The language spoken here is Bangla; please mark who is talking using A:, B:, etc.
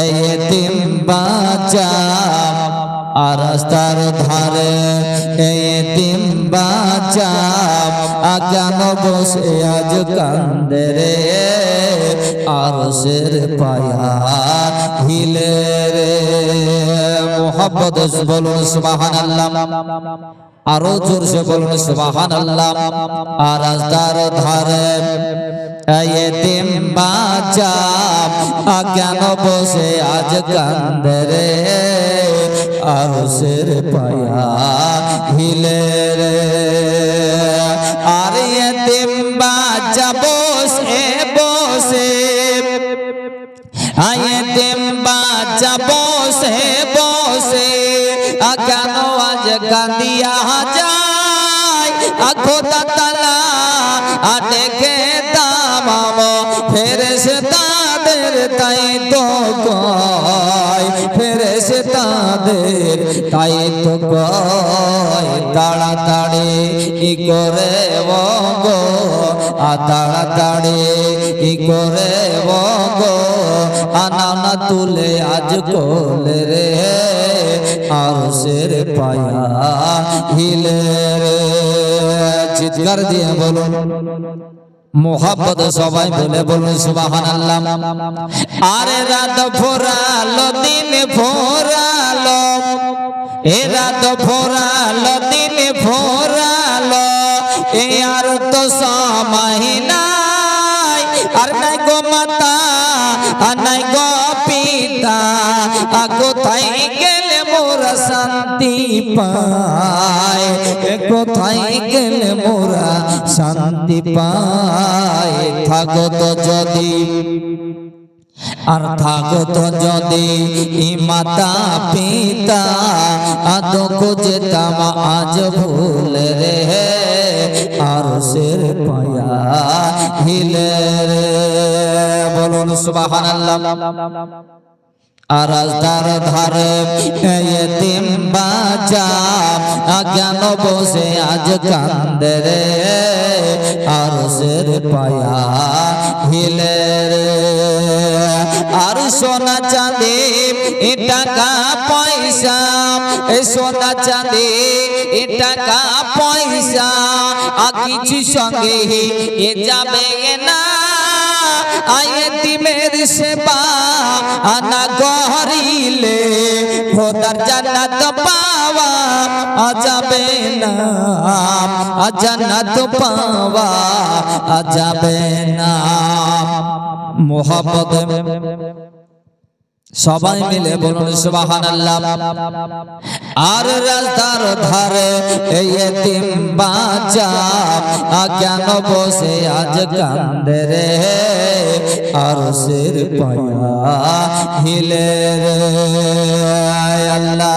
A: এই এতিম বাচ্চা আর রাস্তার ধারে। এতিম বাচ্চা কেন বসে আজ কান্দে রে। আর পায়া হিলে রে। মোহাম্মদ বলুন, সুবহানাল্লাহ। আরও জোরসে বলুন, সুবহানাল্লাহ। আর রাস্তার ধারে এতিম বাচ্চা কেন বসে আজ কান্দে রে আর সের পায়া হিলে রে। আর এতিম বাচ্চা বসে বসে আয়েতেম বাচ্চা বসে বসে কেন আজ কান্দিয়া যায়। খোদা তালা দেখে দামাম ফেরেস তাদের তাই তো কয়। ফেরেস তাদের তাই তো কয়। তাড়াতাড়ি ই করে গো আ তাড়াতাড়ি ই করে গো আনানা তুলে আজ কোলে রে আর সের পায়া হিলে চিৎকার দিয়ে বলুন। মোহাম্মদ সবাই বলে বলুন, সুবহানাল্লাহ। আরে রাত ফোরালো দিন ফোরালো এ রাত ফোরালো দিন ফোরালো এ আর তো সময় নাই। আর নাই গো মাতা, আর নাই গো পিতা। কোথায় শান্তি পায়। কোথায় গেলে মোরা শান্তি পায়? থাকো তো যদি, আর থাকো তো যদি মাতা পিতা আদক যেতাম আজ ভুল রে, আর সের পায়া হিলে বলুন সুবহানাল্লাহ। আর ধারে এতিম বাচ্চা জ্ঞান বসে আজ কান্দে রে আর সের পায়া হিলে রে। আর সোনা চাঁদি টাকা পয়সা, এ সোনা চাঁদি টাকা পয়সা আর কিছু সঙ্গে এ যাবে না। আয়েতিমের সেবা আনা গহরিলে খোদার জান্নাত পাওয়া আজাবে না। জান্নাত পাওয়া আজাবে না। মোহাম্মদ সবাই মিলে বলুন সুবাহান আর রাস্তার ধারে এই এতিম বাচ্চা কেন বসে আজ কান্দে রে? আর সের পায়া হিলে রে। আল্লাহ।